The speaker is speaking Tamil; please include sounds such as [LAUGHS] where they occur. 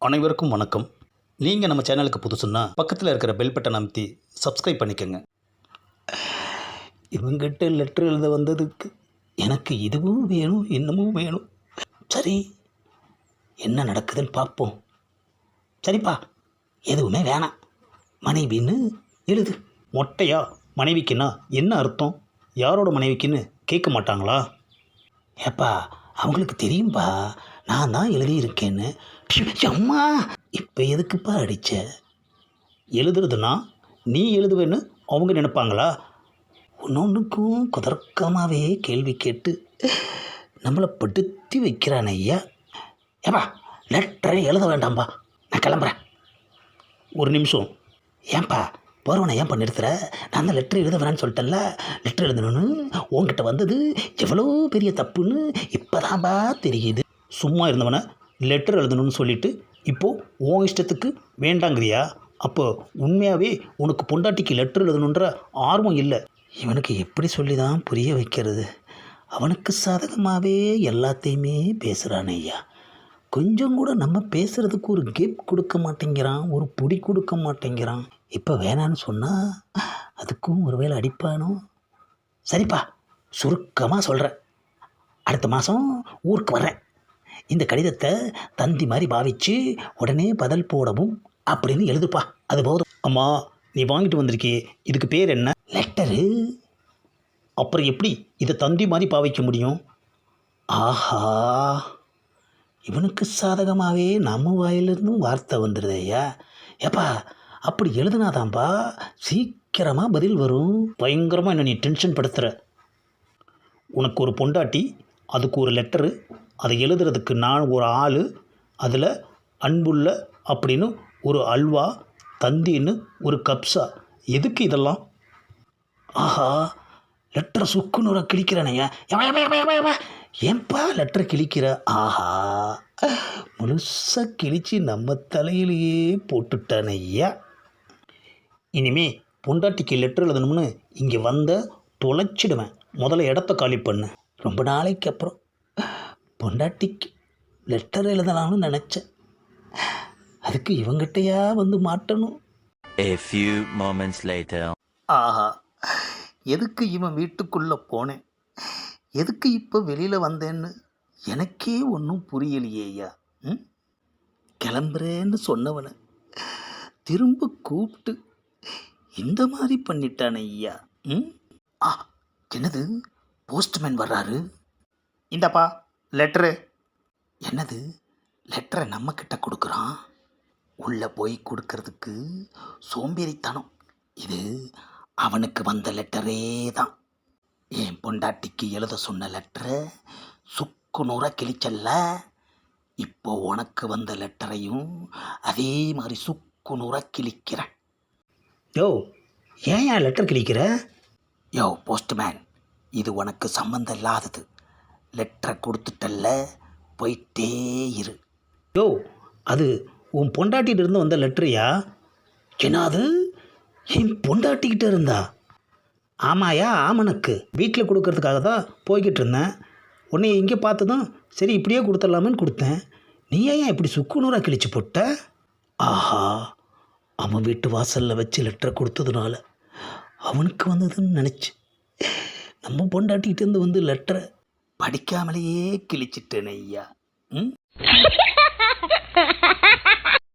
அனைவருக்கும் வணக்கம். நீங்கள் நம்ம சேனலுக்கு புதுசுன்னா பக்கத்தில் இருக்கிற பெல் பட்டன் அமைத்தி சப்ஸ்கிரைப் பண்ணிக்கோங்க. இவங்கிட்ட லெட்ரு எழுத வந்ததுக்கு எனக்கு இதுவும் வேணும் இன்னமும் வேணும். சரி என்ன நடக்குதுன்னு பார்ப்போம். சரிப்பா எதுவுமே வேணாம். மனைவின்னு எழுது. மொட்டையா? மனைவிக்குன்னா என்ன அர்த்தம்? யாரோட மனைவிக்குன்னு கேட்க மாட்டாங்களா? ஏப்பா அவங்களுக்கு தெரியும்பா. நான் தான் எழுதியிருக்கேன்னு அம்மா இப்போ எதுக்குப்பா அடிச்ச? எழுதுறதுன்னா நீ எழுதுவேன்னு அவங்க நினைப்பாங்களா? ஒன்னொன்றுக்கும் குதர்க்கமாகவே கேள்வி கேட்டு நம்மளை படுத்தி வைக்கிறான் ஐயா. ஏப்பா லெட்டரை எழுத வேண்டாம்பா. நான் கிளம்புறேன். ஒரு நிமிஷம். ஏன்பா போகிறவனை ஏன் பண்ணிருத்துற நான் அந்த லெட்டர் எழுத வேணான்னு சொல்லிட்டேன்ல. லெட்டர் எழுதணும்னு உங்ககிட்ட வந்தது எவ்வளோ பெரிய தப்புன்னு இப்போதான்பா தெரியுது. சும்மா இருந்தவனை லெட்டர் எழுதணும்னு சொல்லிட்டு இப்போது உன் இஷ்டத்துக்கு வேண்டாங்கிறியா? அப்போ உண்மையாகவே உனக்கு பொண்டாட்டிக்கு லெட்டர் எழுதணுன்ற ஆர்வம் இல்லை. இவனுக்கு எப்படி சொல்லி தான் புரிய வைக்கிறது? அவனுக்கு சாதகமாகவே எல்லாத்தையுமே பேசுகிறான் ஐயா. கொஞ்சம் கூட நம்ம பேசுகிறதுக்கு ஒரு கேப் கொடுக்க மாட்டேங்கிறான் ஒரு பொடி கொடுக்க மாட்டேங்கிறான். இப்போ வேணான்னு சொன்னால் அதுக்கும் ஒருவேளை அடிப்பானோ? சரிப்பா சுருக்கமாக சொல்கிறேன் அடுத்த மாதம் ஊருக்கு வரேன் இந்த கடிதத்தை தந்தி மாதிரி பாவிச்சு உடனே பதில் போடவும் அப்படின்னு எழுதுப்பா. அது போதும். அம்மா நீ வாங்கிட்டு வந்திருக்கே இதுக்கு பேர் என்ன? லெட்டரு. அப்புறம் எப்படி இதை தந்தி மாதிரி பாவிக்க முடியும்? ஆஹா. இவனுக்கு சாதகமாகவே நம்ம வாயிலிருந்தும் வார்த்தை வந்துடுது ஐயா. ஏப்பா அப்படி எழுதுனாதான்ப்பா சீக்கிரமாக பதில் வரும். பயங்கரமாக என்ன நீ டென்ஷன் படுத்துகிற உனக்கு ஒரு பொண்டாட்டி அதுக்கு ஒரு லெட்டரு அதை எழுதுறதுக்கு நான் ஒரு ஆள் அதில் அன்புள்ள அப்படின்னு ஒரு அல்வா தந்தின்னு ஒரு கப்ஸா எதுக்கு இதெல்லாம்? ஆஹா லெட்டரை சுக்குநூற கிழிக்கிறானையா எவன், ஏன்பா லெட்டரை கிழிக்கிற? ஆஹா முழுசாக கிழிச்சு நம்ம தலையிலேயே போட்டுட்டானையா இனிமே பொண்டாட்டிக்கு லெட்டர் எழுதணும்னு இங்கே வந்த தொலைச்சிடுவேன். முதல்ல இடத்த காலி பண்ணு. ரொம்ப நாளைக்கு அப்புறம். பொண்டாட்டிக்கு லெட்டர் எழுதலாம்னு நினச்சேன். அதுக்கு இவங்கிட்டயா வந்து மாட்டணும்? A few moments later. ஆஹா எதுக்கு இவன் வீட்டுக்குள்ளே போனேன்? எதுக்கு இப்போ வெளியில் வந்தேன்னு எனக்கே ஒன்றும் புரியலையே ஐயா. ம்? கிளம்புறேன்னு சொன்னவனை திரும்ப கூப்பிட்டு இந்த மாதிரி பண்ணிட்டானே ஐயா. ம்? ஆ என்னது? போஸ்ட்மேன் வர்றாரு? இந்தப்பா. லெட்ரு என்னது? லெட்டரை நம்மக்கிட்ட கொடுக்குறான்? உள்ளே போய் கொடுக்கறதுக்கு சோம்பேறித்தனம். இது அவனுக்கு வந்த லெட்டரே தான். என் பொண்டாட்டிக்கு எழுத சொன்ன லெட்டரை சுக்கு நூறாக கிழிச்சல்ல. இப்போ உனக்கு வந்த லெட்டரையும் அதே மாதிரி சுக்கு நூறாக கிழிக்கிறேன் யோ ஏன் ஏன் லெட்டர் கிழிக்கிற? யோ போஸ்ட்மேன் இது உனக்கு சம்மந்தம் இல்லாதது. லெட்டரை கொடுத்துட்டல்ல? போயிட்டே இரு. யோ அது உன் பொண்டாட்டிகிட்டருந்து வந்த லெட்டரியா என்னது? என் பொண்டாட்டிக்கிட்ட இருந்தா? ஆமாயா ஆமனுக்கு வீட்டில் கொடுக்கறதுக்காக தான் போய்கிட்டு இருந்தேன். உன்னை இங்கே பார்த்ததும் சரி இப்படியே கொடுத்துடலாமேன்னு கொடுத்தேன். நீ ஏன் இப்படி சுக்குநூறாக கிழிச்சு போட்ட? ஆஹா அவன் வீட்டு வாசலில் வச்சு லெட்டரை கொடுத்ததுனால அவனுக்கு வந்ததுன்னு நினச்சி. நம்ம பொண்டாட்டிகிட்டேருந்து வந்து லெட்டரை படிக்காமலேயே கிழிச்சிட்டேனே ஐயா. ம்? [LAUGHS]